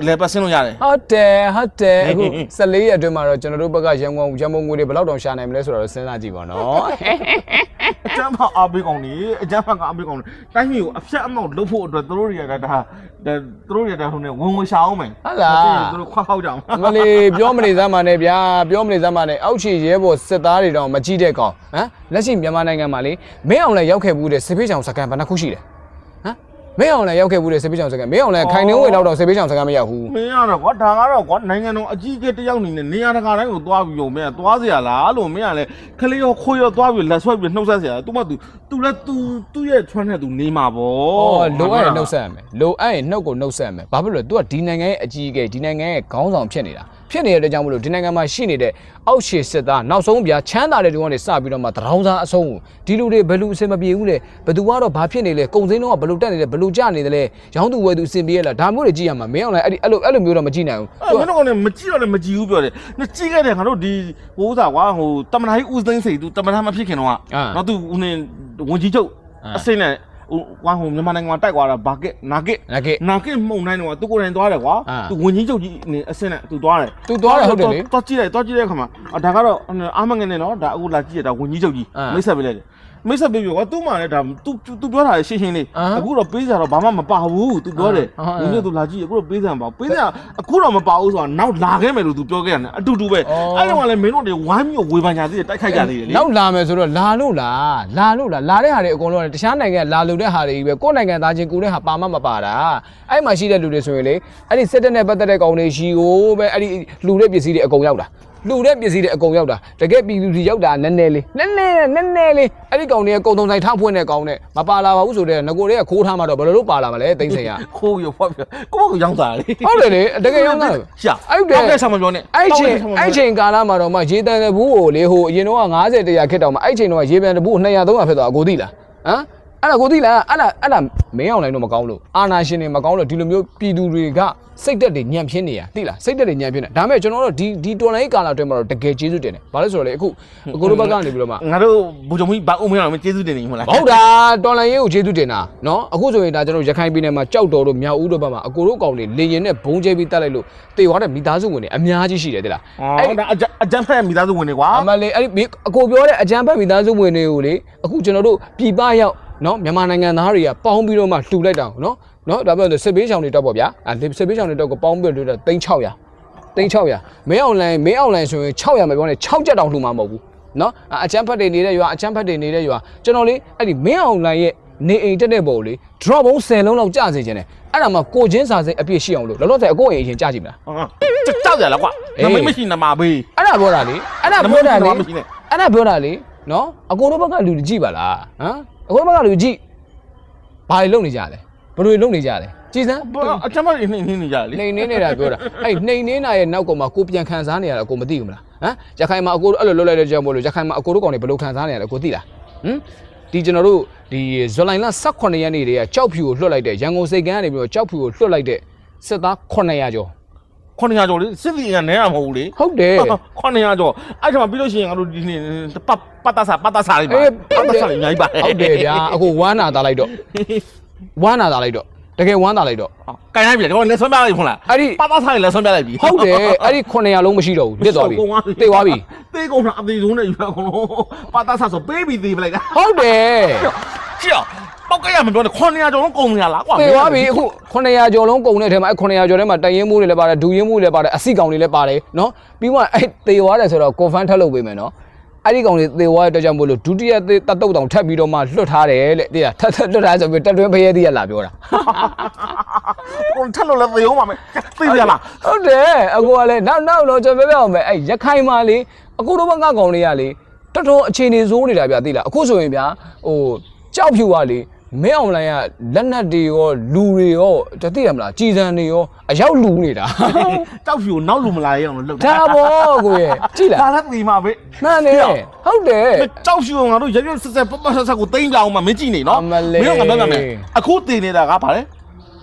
အလဲပတ်ဆင်းလို့ရတယ်ဟုတ်တယ်ဟုတ်တယ်အခု14ရက်အတွင်းမှာတော့ကျွန်တော်တို့ဘက်ကရန်ကုန်ရန်ကုန်ငွေတွေဘယ်လောက်တောင်ရှာနိုင်မလဲဆိုတော့စဉ်းစားကြည့်ပါနော်အကျမ်းဖတ်အားပေးကောင်နေအကျမ်းဖတ်ကအပေးကောင်နေတိုင်းမျိုးအဖြတ်အမောက်လုပ်ဖို့အတွက်သူတို့တွေကဒါဒါသူတို့တွေကဒါဟိုနေဝင်ဝင်ရှာအောင်မယ်ဟုတ်လားသူတို့ခွားဟောက်ကြအောင်မလေးပြောမနေစမ်းပါနဲ့ဗျာပြောမနေစမ်းပါနဲ့အောက်ခြေရဲဘော်စစ်သားတွေတောင်မကြည့်တဲ့ကောင်ဟမ်လက်ရှိမြန်မာနိုင်ငံမှာလေမင်းအောင်လည်းရောက်ခဲ့ဘူးတဲ့စစ်ပေးချောင်စကန်ဘယ်နှခုရှိတယ်ဟ မ်မင်းအောင်လည်းရောက်ခဲ့ဘူးတဲ့စစ်ပေးချောင်စကန်မင်းအောင်လည်းခိုင်နှင်းဝေလောက်တော့စစ်ပေးချောင်စကန်မရောက်ဘူး မင်းရတော့ကွာဒါကတော့ကွာနိုင်ငံတော်အကြီးအကဲတယောက်နေနဲ့နေရာတကာတိုင်းကိုသွားပြီးုံမင်းကသွားเสียလားလို့မင်းကလည်းခလေးရောခိုးရောသွားပြီးလက်ဆွဲပြီးနှုတ်ဆက်เสียသူမှသူသူလည်းသူသူ့ရဲ့ trend နဲ့သူနေမှာဗော အော်လိုအပ်ရင်နှုတ်ဆက်ရမယ်လိုအပ်ရင်နှုတ်ကိုနှုတ်ဆက်ရမယ်ဘာဖြစ်လို့လဲ तू ကဒီနိုင်ငံရဲ့အကြီးအကဲဒီနိုင်ငံရဲ့ခေါင်းဆောင်ဖြစ်နေတာ ဖြစ်နေတဲ့အတွက်ကြောင့်မလို့ဒီနိုင်ငံမှာရှိနေတဲ့အောက်ခြေစစ်သားနောက်ဆုံးပြချမ်းသာတဲ့လူကနေစပြီးတော့မှတရောင်းစားအဆုံးကိုဒီလူတွေဘယ်လိုအဆင်မပြေဘူးလဲဘယ်သူကတော့ဘာဖြစ်နေလဲကုံစင်းတော့ကဘယ်လိုတက်နေလဲဘယ်လိုကြနေတယ်လဲရောင်းသူဝယ်သူအဆင်ပြေရလားဒါမျိုးတွေကြည့်ရမှာမင်းအောင်လည်းအဲ့ဒီအဲ့လိုအဲ့လိုမျိုးတော့မကြည့်နိုင်ဘူးအဲ့မင်းတို့ကလည်းမကြည့်တော့လည်းမကြည့်ဘူးပြောတယ်။ငါကြည့်ခဲ့တယ်ငါတို့ဒီဟိုဥစားကွာဟိုတမန်ကြီးဦးသိန်းစိန်သူတမန်မဖြစ်ခင်တော့ကနော်သူဦးနေဝန်ကြီးချုပ်အစိမ့်နဲ့ ဟိုကွာဟိုမြန်မာနိုင်ငံမှာတိုက်သွားတာဘာကက်နာကက်ငါကဲနာကက်မှုန်တိုင်းတော့သူကိုယ်တိုင်သွားတယ်ကွာအာသူဝန်ကြီးချုပ်ကြီးနေအစိမ့်နဲ့သူသွားတယ်သူသွားတယ်ဟုတ်တယ်လေသွားကြည့်လိုက်သွားကြည့်တဲ့အခါမှာအာဒါကတော့အာမငယ်နဲ့နော်ဒါအခုလာကြည့်ရတာဝန်ကြီးချုပ်ကြီးအာမိတ်ဆက်ပေးလိုက်တယ် မိတ်ဆက်ပေးပြီးကွာသူ့မှာလည်းဒါသူသူပြောတာရှင်းရှင်းလေးအာအခုတော့ပေးကြတော့ဘာမှမပါဘူးသူပြောတယ်အာအာဝန်ကြီးချုပ်သူလာကြည့်အခုတော့ပေးစံပါပေးစံအခုတော့မပါဘူးဆိုတာနောက်လာခဲ့မယ်လို့သူပြောခဲ့တယ်အတူတူပဲအော် အဲ့တော့လည်းမင်းတို့တွေဝိုင်းပြီးဝေဖန်ကြသေးတယ်တိုက်ခိုက်ကြသေးတယ်လေနောက်လာမယ်ဆိုတော့လာလို့လားလာလို့လားလာတဲ့ဟာတွေအကုန်လုံးကတခြားနိုင်ငံကလာလို့တဲ့ဟာတွေကြီးပဲကိုယ့်နိုင်ငံသားချင်းကိုယ်တဲ့ဟာပါမမပါတာအဲ့မှာရှိတဲ့လူတွေဆိုရင်လေအဲ့ဒီစစ်တပ်နဲ့ပတ်သက်တဲ့ကောင်တွေရှိကိုပဲအဲ့ဒီလူတဲ့ပစ္စည်းတွေအကုန်ရောက်တာ လှူတဲ့ပစ္စည်းတွေအကုန်ရောက်တာတကယ်ပြည်သူစီရောက်တာနည်းနည်းလေးနည်းနည်းနည်းနည်းလေးအဲ့ဒီကောင်တွေကကုံတုံဆိုင်ထားဖွင့်တဲ့ကောင်နဲ့မပါလာပါဘူးဆိုတော့ငကိုတွေကခိုးထားမှတော့ဘယ်လိုလုပ်ပါလာမလဲတိမ့်ဆိုင်ကခိုးရဖွက်ပြကိုယ့်ကိုရောင်းစားလေဟုတ်တယ်လေတကယ်ရောင်းတာရှာအဲ့ဒါတောက်တဲ့ဆောင်မပြောနဲ့အဲ့ချိန်အဲ့ချိန်ကာလမှာတော့မှရေတန်တဲ့ဘူးကိုလေဟိုအရင်တော့90တရာခက်တော့မှအဲ့ချိန်တော့ရေပန်တဲ့ဘူး200 300ဖြစ်သွားအကိုသိလားဟမ် အဲ့ဒါကိုသိလားအဲ့ဒါအဲ့ဒါမင်းအောင်နိုင်တော့မကောင်းလို့အာနာရှင်တွေမကောင်းလို့ဒီလိုမျိုးပြည်သူတွေကစိတ်တက်တွေညံ့ဖြစ်နေရသိလားစိတ်တက်တွေညံ့ဖြစ်နေဒါပေမဲ့ကျွန်တော်တို့ဒီဒီတော်လိုင်းကာလအတွင်းမှာတော့တကယ်ကျေးဇူးတင်တယ်ဘာလို့ဆိုတော့လေအခုအကိုတို့ဘက်ကနေပြီးတော့မှငါတို့ဘူဂျုံကြီးဘာဦးမရအောင်ကျေးဇူးတင်နေမလားဟုတ်တာတော်လိုင်းရေးကိုကျေးဇူးတင်တာနော်အခုဆိုရင်ဒါကျွန်တော်ရခိုင်ပြည်နယ်မှာကြောက်တော်တို့မြောက်ဦးတို့ဘက်မှာအကိုတို့ကောင်တွေလေရင်နဲ့ဘုံကျဲပြီးတက်လိုက်လို့တေသွားတဲ့မိသားစုဝင်တွေအများကြီးရှိတယ်သိလားအော်ဒါအကြမ်းဖက်မိသားစုဝင်တွေကွာအမလေးအဲ့ဒီအကိုပြောတဲ့အကြံဖက်မိသားစုဝင်တွေကိုလေအခုကျွန်တော်တို့ပြည်ပရောက် နော်မြန်မာနိုင်ငံသားတွေကပေါင်းပြီးတော့မှလှူလိုက်တာနော်နော်ဒါပြောလို့စစ်ဘေးချောင်တွေတော့ပေါ့ဗျာအဲစစ်ဘေးချောင်တွေတော့ကိုပေါင်းပြီးတော့လှူတာ3600 3600မင်းအွန်လိုင်းမင်းအွန်လိုင်းဆိုရင်600မပြောနဲ့6ကြက်တောင်လှူမှာမဟုတ်ဘူးနော်အချမ်းဖတ်တွေနေတဲ့ရွာအချမ်းဖတ်တွေနေတဲ့ရွာကျွန်တော်လေအဲ့ဒီမင်းအွန်လိုင်းရဲ့နေအိမ်တက်တဲ့ပုံလေ drop ဘုံ10လုံးလောက်ကြာစေခြင်းတယ်အဲ့ဒါမှကိုချင်းစာစိတ်အပြည့်ရှိအောင်လို့လောလောဆယ်အကိုအိမ်အရင်ကြာကြည့်မလားကြောက်ကြလားကွာနမိတ်မရှိနမဘေးအဲ့ဒါပြောတာလေအဲ့ဒါပြောတာလေအဲ့ဒါပြောတာလေနော်အကိုတို့ဘက်ကလူတွေကြည့်ပါလားဟမ် အကိုတို့ဘက်ကလူကြည့်ဘာတွေလုပ်နေကြလဲဘယ်လိုလုပ်နေကြလဲကြည်စမ်းအကြမ်းဖက်တွေနှိမ့်နှိမ့်နေကြလေနှိမ်နှင်းနေတာပြောတာအဲ့နှိမ်နှင်းတာရဲ့နောက်ကောင်မှာကိုပြန်ခံစားနေရတာကိုမသိဘူးမလားဟမ်ရခိုင်မှာအကိုတို့အဲ့လိုလုပ်လိုက်တဲ့ကြောင့်မို့လို့ရခိုင်မှာအကိုတို့ကောင်တွေဘယ်လိုခံစားနေရလဲကိုသိလားဟမ်ဒီကျွန်တော်တို့ဒီဇူလိုင်လ18ရက်နေ့တည်းကကြောက်ဖြူကိုလွှတ်လိုက်တဲ့ရန်ကုန်စိတ်ကမ်းကနေပြီးတော့ကြောက်ဖြူကိုလွှတ်လိုက်တဲ့စစ်သား900ကျော် 900ကျော်လေစစ်စီကနဲတာမဟုတ်ဘူးလေဟုတ်တယ်900ကျော်အဲ့ဒါမှပြီးလို့ရှိရင်ငါတို့ဒီနေ့ပတ်ပတ်တဆာပတ်တဆာလေးပါအေးပတ်တဆာလေးအများကြီးပါဟုတ်တယ်ဗျာအခုဝမ်းနာသားလိုက်တော့ဝမ်းနာသားလိုက်တော့တကယ်ဝမ်းသာလိုက်တော့ကန်လိုက်ပြီတော့လက်ဆွမ်းပြလိုက်ဖုန်းလားအဲ့ဒီပတ်တဆာလေးလက်ဆွမ်းပြလိုက်ပြီဟုတ်တယ်အဲ့ဒီ900လုံးမရှိတော့ဘူးလစ်သွားပြီတေသွားပြီတေးကုန်တာအသေးဆုံးနဲ့ယူရကုန်လို့ပတ်တဆာဆိုပေးပြီးသေးပလိုက်တာဟုတ်တယ်ကြည့် ပောက်ကရမပြောနဲ့900ကျော်လုံးကုန်နေရလားကွာတေသွားပြီအခု900ကျော်လုံးကုန်တဲ့ထဲမှာအဲ့900ကျော်ထဲမှာတရင်မှုတွေလည်းပါတယ်ဒူရင်မှုတွေလည်းပါတယ်အစိကောင်တွေလည်းပါတယ်နော်ပြီးမှအဲ့တေသွားတယ်ဆိုတော့ confirm ထပ်လုပ်ပေးမယ်နော်အဲ့ဒီကောင်တွေသေသွားတဲ့အတွက်ကြောင့်မို့လို့ဒုတိယသေတတုတ်တောင်ထပ်ပြီးတော့မှလွတ်ထားတယ်တဲ့တဲ့ထပ်ထပ်လွတ်ထားဆိုပြီးတက်တွင်းဖရဲသေးရလာပြောတာကုန်ထက်လို့လည်းသေအောင်ပါမယ်သေရလားဟုတ်တယ်အကူကလည်းနောက်နောက်တော့ကျွန်တော်ပြောပြအောင်မယ်အဲ့ရခိုင်မှာလေအကူတို့ဘက်ကကောင်တွေကလေတော်တော်အခြေအနေဆိုးနေတာဗျာသိလားအခုဆိုရင်ဗျာဟို ကြောက်ဖြူကလေမင်းအွန်လိုင်းကလက်နက်တွေရောလူတွေရောတသိရမလားကြည်စံတွေရောအရောက်လူနေတာကြောက်ဖြူနောက်လူမလာရအောင်လို့လုပ်ဒါဘောကိုရဲ့ကြည်လားဒါလည်းသေမှာပဲမှန်တယ်ဟုတ်တယ်ကြောက်ဖြူငါတို့ရရဆက်ဆက်ပပဆက်ဆက်ကိုတိမ့်ကြအောင်မမင်းကြည့်နေနော်အမလေးမင်းကပြောပြမယ်အခုသေနေတာကဘာလဲ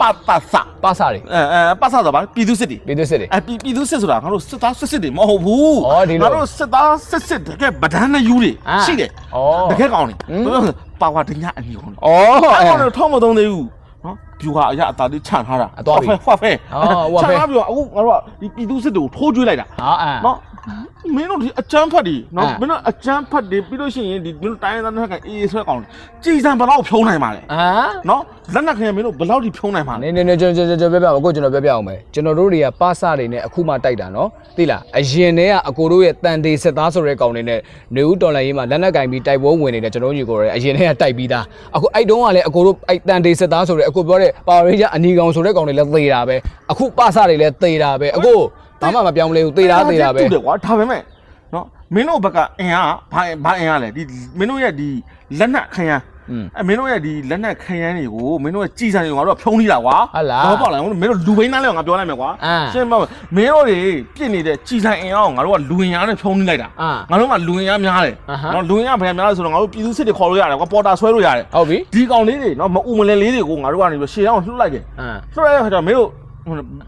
ပတ်တဆာပါစာတွေအဲအဲပတ်ဆက်ဆိုပါပြည်သူစစ်တီပြည်သူစစ်တွေအဲပြည်ပြည်သူစစ်ဆိုတာငါတို့စစ်သားစစ်စစ်တွေမဟုတ်ဘူးဩဒီလိုငါတို့စစ်သားစစ်စစ်တကယ်ဗဒန်းနဲ့ယူတွေအာရှိတယ်ဩတကယ်ကောင်းတယ်ဟမ်ပြောပါဝါတညအနီကောင်းတယ်ဩအဲ့အဲကောင်တော့ထောက်မသုံးသေးဘူး နော်ဖြူဟာအရာအသားလေးခြံထားတာအသွားပြီဟွာဖဲအော်ဟွာဖဲခြံထားပြီးတော့အခုငါတို့ကဒီပြည်သူစစ်တွေကိုထိုးကျွေးလိုက်တာဟာအာနော်မင်းတို့ဒီအချမ်းဖတ်ဒီနော်အာမင်းတို့အချမ်းဖတ်ဒီပြီးလို့ရှိရင်ဒီမင်းတို့တိုင်းရင်းသားတွေကအေးအေးဆွဲကောင်းတယ်ကြည်စံဘယ်လောက်ဖြုံးနိုင်ပါလဲအာနော်လက်နက်ခင်မင်းတို့ဘယ်လောက်ထိဖြုံးနိုင်ပါလဲနေနေနေကျွန်တော်ကျွန်တော်ပြောပြအောင်အခုကျွန်တော်ပြောပြအောင်မယ်ကျွန်တော်တို့တွေကပါစတွေနဲ့အခုမှတိုက်တာနော်သိလားအရင်တည်းကအကိုတို့ရဲ့တန်တေစစ်သားဆိုတဲ့ကောင်တွေနဲ့နေဦးတော်လိုင်းရေးမှာလက်နက်ကင်ပြီးတိုက်ပွဲဝင်နေတဲ့ကျွန်တော်ညီကိုတွေအရင်တည်းကတိုက်ပြီးသားအခုအဲ့တုန်းကလည်းအကိုတို့အဲ့တန်တေစစ်သားဆိုတဲ့အခုပြောတဲ့ပါဝရိဂျအနီကောင်ဆိုတဲ့ကောင်တွေလည်းသေတာပဲအခုပါစတွေလည်းသေတာပဲအခုဘာမှမပြောင်းလဲဘူးသေတာသေတာပဲတူတယ်ကွာဒါပေမဲ့နော်မင်းတို့ဘက်ကအင်အားဘာဘာအင်အားလဲဒီမင်းတို့ရဲ့ဒီလက်နက်ခင်ရန်อืมအဲမင်းတို့ရဲ့ဒီလက်နက်ခင်ရန်တွေကိုမင်းတို့ရဲ့ကြည်စံတွေကိုငါတို့ကဖြုံးနေတာကွာဟုတ်လားတော့ပေါ့လားမင်းတို့လူဘိန်းသားလေးကိုငါပြောလိုက်မယ်ကွာအာရှင်းပါမယ်မင်းတို့တွေပြစ်နေတဲ့ကြည်စံအင်အားကိုငါတို့ကလူဝင်ရနဲ့ဖြုံးနေလိုက်တာအာငါတို့ကလူဝင်ရများတယ်အာဟမ်နော်လူဝင်ရဘယ်များလဲဆိုတော့ငါတို့ပြည်သူစစ်တွေခေါ်လို့ရတယ်ကွာပေါ်တာဆွဲလို့ရတယ်ဟုတ်ပြီဒီကောင်လေးတွေနော်မအူမလဲလေးတွေကိုငါတို့ကနေပြီးရှေ့အောင်လှုပ်လိုက်တယ်အာလှုပ်လိုက်တဲ့ခါကျတော့မင်းတို့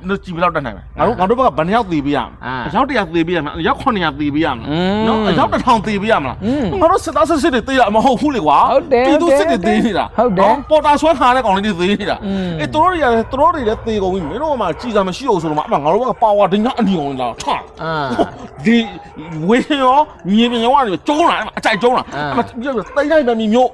နော်ကြည့်ဘယ်လောက်တက်နိုင်လဲငါတို့ငါတို့ဘက်ကဘယ်နှယောက်သေပေးရမလဲအယောက်တရာသေပေးရမလားအယောက်900သေပေးရမလားနော်အယောက်1000သေပေးရမလားငါတို့စစ်သားစစ်စစ်တွေသေရမဟုတ်ဘူးလေကွာပြည်သူစစ်တွေသေနေတာဟုတ်တယ်ပေါ်တာဆွဲခါတဲ့ကောင်လေးတွေသေနေတာအေးတို့တွေကလည်းတို့တွေလည်းသေကုန်ပြီမင်းတို့ကမှကြည်စာမရှိအောင်ဆိုတော့မှအမှငါတို့ဘက်ကပါဝါဒိညာအနီအောင်လာထအာဒီဝေရောမြေပြင်ရောကနေကျုံးလာအကြိုက်ကျုံးလာအမှတိတ်လိုက်ပဲမျိုး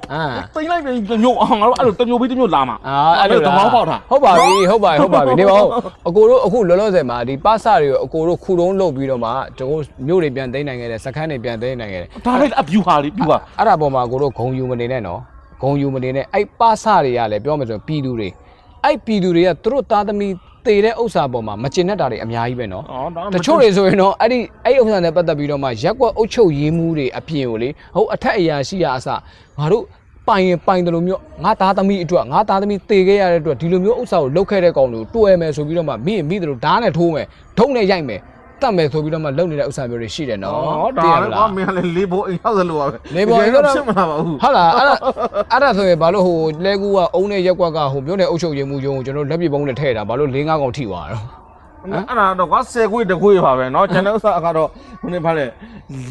တိတ်လိုက်ပဲမျိုးငါတို့အဲ့လိုတမျိုးပြီးတမျိုးလာမှာအဲ့လိုသဘောပေါက်တာဟုတ်ပါပြီဟုတ်ပါပြီဟုတ်ပါပြီနေပါဦးအကိုတို့အခုလောလောဆယ်မှာဒီပါစတွေကိုအကိုတို့ခုတုံးလုပ်ပြီးတော့မှကျွန်တော်မြို့တွေပြန်သိမ်းနိုင်ခဲ့တယ်စခန်းတွေပြန်သိမ်းနိုင်ခဲ့တယ်ဒါလည်းအပြူဟာလေးပြူဟာအဲ့ဒါပေါ်မှာအကိုတို့ဂုံယူမနေနဲ့နော်ဂုံယူမနေနဲ့အဲ့ပါစတွေကလည်းပြောမှဆိုရင်ပြည်သူတွေအဲ့ပြည်သူတွေကသူတို့သားသမီးသေတဲ့ဥစ္စာပေါ်မှာမကျင်တတ်တာတွေအများကြီးပဲနော်အော်ဒါတချို့တွေဆိုရင်တော့အဲ့ဒီအဲ့ဒီဥစ္စာနဲ့ပတ်သက်ပြီးတော့မှရက်ကွက်အုပ်ချုပ်ရေးမှုတွေအပြင်ကိုလေဟုတ်အထက်အရာရှိရအစငါတို့ ပိုင်ရင်ပိုင်တယ်လို့မျိုးငါသားသမီးအတွက်ငါသားသမီးတေခဲ့ရတဲ့အတွက်ဒီလိုမျိုးဥစ္စာကိုလုတ်ခဲ့တဲ့ကောင်တွေကိုတွေ့မယ်ဆိုပြီးတော့မှမိရင်မိတယ်လို့ဓာတ်နဲ့ထိုးမယ်ဒုံနဲ့ရိုက်မယ်တတ်မယ်ဆိုပြီးတော့မှလုတ်နေတဲ့ဥစ္စာမျိုးတွေရှိတယ်နော်အော်ဒါသိရလည်းမကွာလားမင်းကလည်းလေးဖို့အိမ်ရောက်သလိုပါပဲလေးဖို့အိမ်ရောက်တော့ဖြစ်မလာပါဘူးဟုတ်လားအဲ့ဒါအဲ့ဒါဆိုရင်ဘာလို့ဟိုလဲကူကအုံးနဲ့ရက်ကွက်ကဟိုမျိုးနဲ့အုပ်ချုပ်ရေးမှုရုံးကိုကျွန်တော်လက်ပြပုံးနဲ့ထည့်တာဘာလို့၄၅ကောင်ထိသွားတော့ အဲ့ဒါတော့ကွာ10ခွေတခွေပါပဲเนาะကျွန်တော်ဥစ္စာကတော့ဟိုနေပါလေ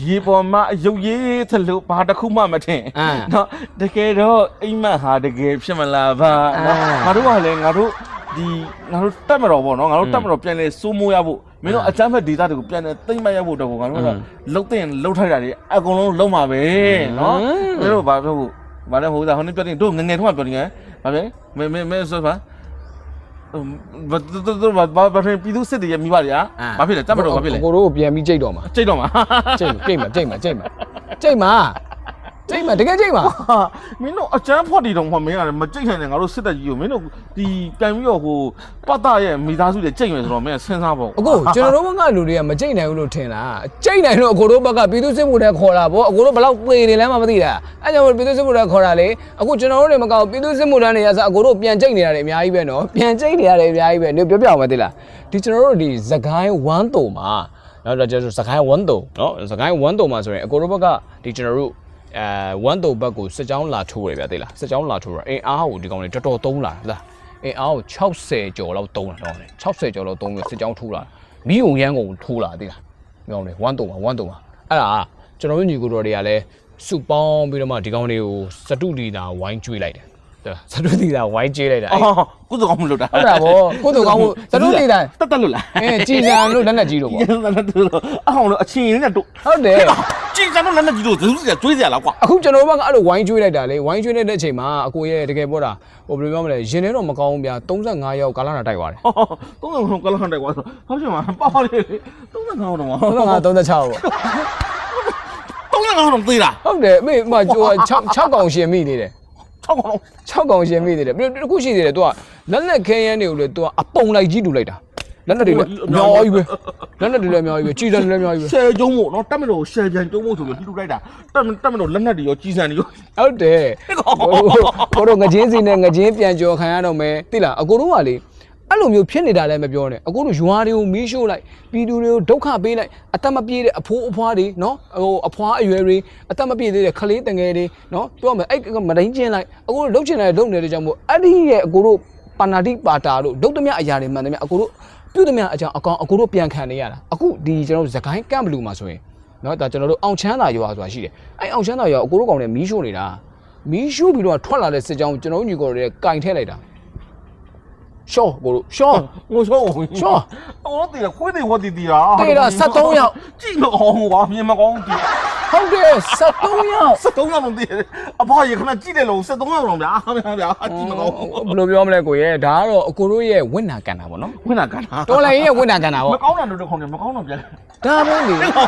ရေပေါ်မှာအယုတ်ရေးသလိုဘာတစ်ခုမှမထင် အမ် เนาะတကယ်တော့အိမ်မက်ဟာတကယ်ဖြစ်မလားဗာเนาะ အမ် ငါတို့ကလည်းငါတို့ဒီငါတို့တက်မတော်ပေါ့เนาะငါတို့တက်မတော်ပြန်လဲစိုးမိုးရဖို့မင်းတို့အချမ်းဖက်ဒေတာတွေကိုပြန်လဲသိမ့်မရဖို့တော့ငါတို့ကလှုပ်တဲ့လှုပ်ထိုက်တာတွေအကုန်လုံးလုံးပါပဲเนาะမင်းတို့ဘာပြောဖို့ဘာလဲဟိုကဟိုနေ့ပြောတင်တို့ငငယ်ထုံးကပြောတင်ငယ်ဘာလဲမင်းမင်းမင်းဆိုပါ ဘာတို့ဘာဘာဘာပြည်သူစစ်တွေရမိပါလေอ่ะဘာဖြစ်လဲတက်မတော်ဘာဖြစ်လဲကိုတို့ကိုပြန်ပြီးကြိတ်တော့မှာကြိတ်တော့မှာကြိတ်ကြိတ်မှာကြိတ်မှာကြိတ်မှာကြိတ်မှာ ကြိတ်မှာတကယ်ကြိတ်မှာဟာမင်းတို့အကျန်းဖော့တီတော့မှမင်းရတယ်မကြိတ်နိုင်နဲ့ငါတို့စစ်တပ်ကြီးကိုမင်းတို့ဒီပြန်ပြီးတော့ဟိုပတ်တာရဲ့မိသားစုတွေကြိတ်မယ်ဆိုတော့မင်းစဉ်းစားပေါ့အကိုကျွန်တော်တို့ဘက်ကလူတွေကမကြိတ်နိုင်ဘူးလို့ထင်တာကြိတ်နိုင်လို့အကိုတို့ဘက်ကပြည်သူစစ်မှုတွေခေါ်တာဗောအကိုတို့ဘယ်လောက်ပေနေလဲမှမသိတာအဲကြောင့်ပြည်သူစစ်မှုတွေခေါ်တာလေအခုကျွန်တော်တို့တွေမကောက်ပြည်သူစစ်မှုတန်းတွေရစအကိုတို့ပြန်ကြိတ်နေရတယ်အများကြီးပဲနော်ပြန်ကြိတ်နေရတယ်အများကြီးပဲနေပြောပြအောင်မသိလားဒီကျွန်တော်တို့ဒီသခိုင်း1တုံမှာနော်ဒါကျတော့သခိုင်း1တုံနော်သခိုင်း1တုံမှာဆိုရင်အကိုတို့ဘက်ကဒီကျွန်တော်တို့ အဲ1တုံဘက်ကိုစစ်ကြောင်းလာထိုးတယ်ဗျာသိလားစစ်ကြောင်းလာထိုးတာအင်းအားကိုဒီကောင်တွေတော်တော်သုံးလာတယ်လားအင်အားကို60ကျော်လောက်တုံးတာတော့လေ60ကျော်လောက်တုံးပြီးစစ်ကြောင်းထိုးလာမီးုံရမ်းကုန်ထိုးလာသိလားမြောင်းလေ1တုံးပါ1တုံးပါအဲ့ဒါကျွန်တော်တို့ညီကိုတော်တွေကလည်းစုပေါင်းပြီးတော့မှဒီကောင်တွေကိုစတုလီတာဝိုင်းကျွေးလိုက်တယ်တဲ့စတုလီတာဝိုင်းကျွေးလိုက်တာအဲ့အော်ကုသကောင်းမလို့တာဟုတ်တာဗောကိုယ်တို့ကောင်းမှုစတုလီတာတက်တက်လို့လားအဲကြည်စံလို့လက်နဲ့ကြီးတော့ဗောတက်တက်လို့အောင်လို့အချင်းရင်းနဲ့တို့ဟုတ်တယ် ကြည်စံတော့လက်နဲ့ကြီးတို့ဇူးစီကျွေးစရာလားကွာ အခုကျွန်တော်တို့ဘက်ကအဲ့လိုဝိုင်းကျွေးလိုက်တာလေဝိုင်းကျွေးလိုက်တဲ့အချိန်မှာအကိုရဲ့တကယ်ပြောတာဟိုဘယ်လိုပြောမလဲရင်ထဲတော့မကောင်းဘူးဗျာ35ယောက်ကာလာတာတိုက်သွားတယ် ဟောသုံးကလုံးကလန်တယ်ကွာဆိုဘာဖြစ်မှာပေါ့လေသုံးကလုံးတော့ 35 36ပေါ့ သုံးကလုံးတော့သေးတာ ဟုတ်တယ်အမေဟို6 6កောင်ရှင်မိနေတယ် 6ကလုံး 6កောင်ရှင်မိနေတယ်ပြီးတော့တစ်ခုရှိသေးတယ် तू ကလက်လက်ခဲရမ်းတွေကိုလေ तू ကအပုံလိုက်ကြီးတူလိုက်တာ လက်လက်တွေလည်းအများကြီးပဲလက်လက်တွေလည်းအများကြီးပဲကြည်တယ်လည်းအများကြီးပဲရှယ်ကျုံးမို့နော်တက်မလို့ရှယ်ပြန်ကျုံးမို့ဆိုပြီးလှူလိုက်တာတက်တက်မလို့လက်နက်တွေရောကြီးစံတွေရောဟုတ်တယ်ကိုတို့ငချင်းစီနဲ့ငချင်းပြန်ကြော်ခံရတော့မယ်သိလားအကိုတို့ကလေအဲ့လိုမျိုးဖြစ်နေတာလည်းမပြောနဲ့အကိုတို့ရွာတွေကိုမီးရှို့လိုက်ပြည်သူတွေကိုဒုက္ခပေးလိုက်အသက်မပြေတဲ့အဖိုးအဖွားတွေနော်ဟိုအဖွားအရွယ်တွေအသက်မပြေသေးတဲ့ခလေးတငယ်တွေနော်ပြောမယ်အဲ့မတိုင်းကျင်းလိုက်အကိုတို့လှုပ်ချင်တယ်လှုပ်နေတဲ့ကြောင့်မို့အဲ့ဒီရဲ့အကိုတို့ပါဏာတိပါတာလို့လှုပ်သမျှအရာတွေမှန်သမျှအကိုတို့ ပြုသမျှအကြောင်းအကောင်အကိုတို့ပြန်ခံနေရတာအခုဒီကျွန်တော်တို့သခိုင်းကန့်ဘလူးမှာဆိုရင်နော်ဒါကျွန်တော်တို့အောင်ချမ်းသာရွာဆိုတာရှိတယ်အဲ့အောင်ချမ်းသာရွာအကိုတို့ကောင်တွေမီးရှို့နေတာမီးရှို့ပြီးတော့ထွက်လာတဲ့စစ်ကြောင်းကျွန်တော်တို့ညီကိုတွေကကင်ထည့်လိုက်တာ ရှော့ကိုတို့ရှော့ငိုရှော့ရှော့အော်တေခွေးတွေဝတ်တီတီတာတေတာ73ယောက်ကြည့်မအောင်ကွာမြင်မကောင်းတီဟုတ်တယ်73ယောက်73ယောက်လုံးတေအဖေရခဏကြည့်တယ်လို့73ယောက်လုံးဗျာဗျာဗျာကြည့်မကောင်းဘယ်လိုပြောမလဲကိုရဲ့ဒါကတော့အကိုတို့ရဲ့ဝိညာကန်တာပေါ့နော်ဝင်လာကန်တာတော်လည်းရဲ့ဝိညာကန်တာမပေါ့ကောင်းတာတို့ခုံးတယ်မကောင်းတော့ပြန်ဒါပဲလေတော်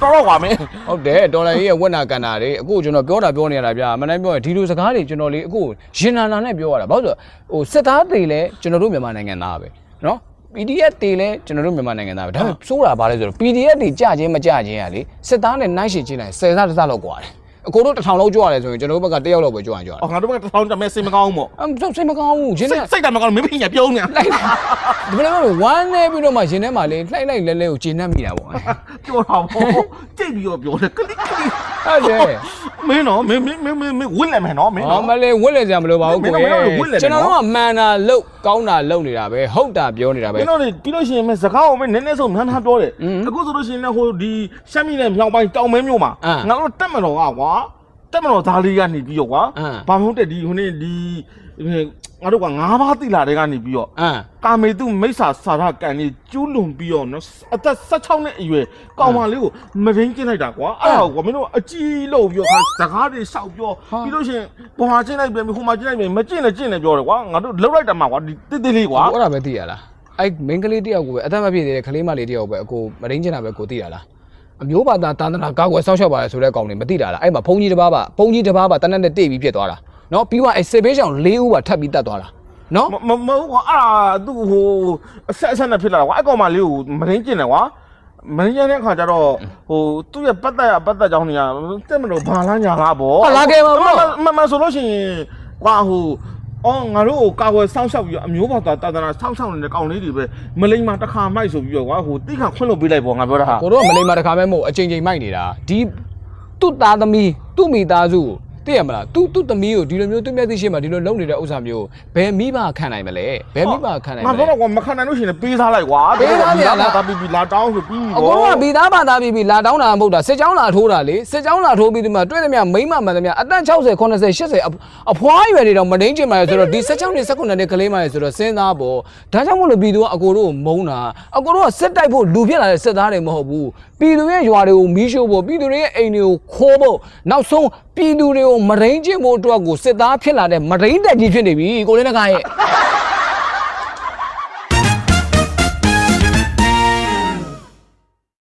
တော့ကွာမင်း ဟုတ်တယ်တော်လည်းရဲ့ဝိညာကန်တာတွေအခုကျွန်တော်ပြောတာပြောနေရတာဗျာမနိုင်ပြောရင်ဒီလိုစကားတွေကျွန်တော်လေအခုရင်နာနာနဲ့ပြောရတာဘာလို့ဆိုဟိုစစ်သားတွေလည်းကျွန်တော်တို့မြန်မာနိုင်ငံသားပဲနော် PDF တွေလည်းကျွန်တော်တို့မြန်မာနိုင်ငံသားပဲဒါပေမဲ့စိုးတာဘာလဲဆိုတော့ PDF တွေကြခြင်းမကြခြင်းရလေစစ်သားနဲ့နိုင်ရှင်ချင်းလိုက်10စားတစ်စားလောက်กว่าတယ် အကိုတို့တစ်ထောင်လောက်ကြွရတယ်ဆိုရင်ကျွန်တော်တို့ဘက်ကတစ်ယောက်လောက်ပဲကြွရင်ကြွရတယ်အော်ငါတို့ကတစ်ထောင်တမဲစိတ်မကောင်းဘူးပေါ့အမ်တော့စိတ်မကောင်းဘူးရှင်စိနဲ့တ်စိတ်တမကောင်းမင်းပြင်ပြုံးနေလိုက်ဒီဘယ်လိုလဲဝမ်းနေပြီးတော့မှရှင်ထဲမှာလေလှိုက်လိုက်လဲလဲကိုဂျင်းနှက်မိတာပေါ့ပြောတာပေါ့ကြိတ်ပြီးတော့ပြောတယ်ကလစ်ကလစ်ဟုတ်တယ်မင်းနော်မင်းမင်းမင်းမင်းမင်းဝင့်လိုက်မယ်နော်မင်းအော်နော်မလေးဝက်လက်ကြမလို့ပါဘူးကိုမင်းတို့ဝက်လက်တယ်ကျွန်တော်နော်တို့ကမှန်တာလုတ်ကောင်းတာလုတ်နေတာပဲဟုတ်တာပြောနေတာပဲမင်းတို့တွေပြီးလို့ရှိရင်မစကားကိုမင်းနည်းနည်းဆုံးမှန်းထားပြောတယ်อืมအခုဆိုလို့ရှိရင်လည်းဟိုဒီရှမ်းပြည်နယ်မြောက်ပိုင်းတောင်မဲမြို့မှာအာငါတို့တက်မတော်ကကွာ တက်မတော်သားလေးကနေပြီးတော့ကွာအာဘာမှမဟုတ်တဲ့ဒီဟိုနေ့ဒီငါတို့ကငါးပါးတိလာတွေကနေပြီးတော့အမ်ကာမေတုမိစ္ဆာစာရကန်นี่ကျူးလွန်ပြီးတော့နော်အသက်16နှစ်အရွယ်ကောင်မလေးကိုမရင်းကျင်းလိုက်တာကွာအဲ့ဒါကိုကွာမင်းတို့အကြီးလို့ပြောခါစကားတွေရှောက်ပြောပြီးလို့ရှိရင်ပေါ်မှာကျင်းလိုက်ပြန်ပြီးဟိုမှာကျင်းလိုက်ပြန်မကျင်းနဲ့ကျင်းနဲ့ပြောတယ်ကွာငါတို့လှုပ်လိုက်တာမှာကွာဒီတိတိလေးကွာအဲ့ဒါပဲသိရလားအဲ့မိန်းကလေးတယောက်ကိုပဲအသက်မပြည့်သေးတဲ့ကလေးမလေးတယောက်ပဲအကိုမရင်းချင်တာပဲကိုသိရလား အမျိုးဘာသာတာသနာကောက်ွယ်ဆောက်ရှောက်ပါလေဆိုတဲ့ကောင်တွေမသိတာလားအဲ့မှာဘုန်းကြီးတစ်ပါးပါဘုန်းကြီးတစ်ပါးပါတနက်နဲ့တိတ်ပြီးဖြစ်သွားတာနော်ပြီးတော့အဲ့စေဘေးရှောင်၄ဦးပါထပ်ပြီးတတ်သွားတာနော်မမမဟုတ်ကွာအာသူဟိုအဆက်အဆက်နဲ့ဖြစ်လာတာကွာအဲ့ကောင်မလေးကိုမရင်းကျင်တယ်ကွာမရင်းကျင်တဲ့အခါကျတော့ဟိုသူ့ရဲ့ပတ်သက်ရပတ်သက်ကြောင်းတွေကတက်မလို့ဘာလားညာလားဗောဟာလာခဲ့ပါဘောမမဆိုလို့ရှိရင်ကွာဟို အော်ငါတို့ကိုကာကွယ်စောင့်ရှောက်ပြီးတော့အမျိုးဘာသာတာသနာစောင့်ရှောက်နေတဲ့ကောင်လေးတွေပဲမလိမ္မာတစ်ခါမိုက်ဆိုပြီးတော့ကွာဟိုတိခါခွင့်လို့ပေးလိုက်ပေါ့ငါပြောတာဟာကိုတော့မလိမ္မာတစ်ခါမဲမို့အချိန်ချိန်မိုက်နေတာဒီသူ့သားသမီးသူ့မိသားစုကို သိရမလားသူ့သူ့သမီးကိုဒီလိုမျိုးသူ့မျက်စိရှိမှဒီလိုလုံနေတဲ့ဥစ္စာမျိုးဘယ်မိဘခံနိုင်မလဲဘယ်မိဘခံနိုင်မငါလဲပြောတော့ကွာမခံနိုင်လို့ရှိရင်ပေးစားလိုက်ကွာပေးစားပြန်လားတာပြီးပြီးလာတောင်းဆိုပြီးအကုန်လုံးကမိသားဘာသာပြီးပြီးလာတောင်းတာမဟုတ်တာစစ်ကြောင်းလာထိုးတာလေစစ်ကြောင်းလာထိုးပြီးဒီမှာတွေ့သမျှမိမ့်မမှန်သမျှအတန်60 80 80အဖွားရွယ်တွေတော့မနှိမ့်ချင်ပါလေဆိုတော့ဒီစစ်ကြောင်းတွေ19နှစ်ကလေးမရဆိုတော့စဉ်းစားပေါ့ဒါကြောင့်မို့လို့ပြည်သူကအကိုတို့ကိုမုန်းတာအကိုတို့ကစစ်တိုက်ဖို့လူဖြစ်လာတဲ့စစ်သားတွေမဟုတ်ဘူးပြည်သူရဲ့ရွာတွေကိုမီးရှို့ဖို့ပြည်သူတွေရဲ့အိမ်တွေကိုခိုးဖို့နောက်ဆုံးပြည်သူတွေကိုမရင်းချင်ဖို့အတွက်ကိုစစ်သားဖြစ်လာတဲ့မရင်းတက်ကြီးဖြစ်နေပြီကိုလေးတကားရဲ့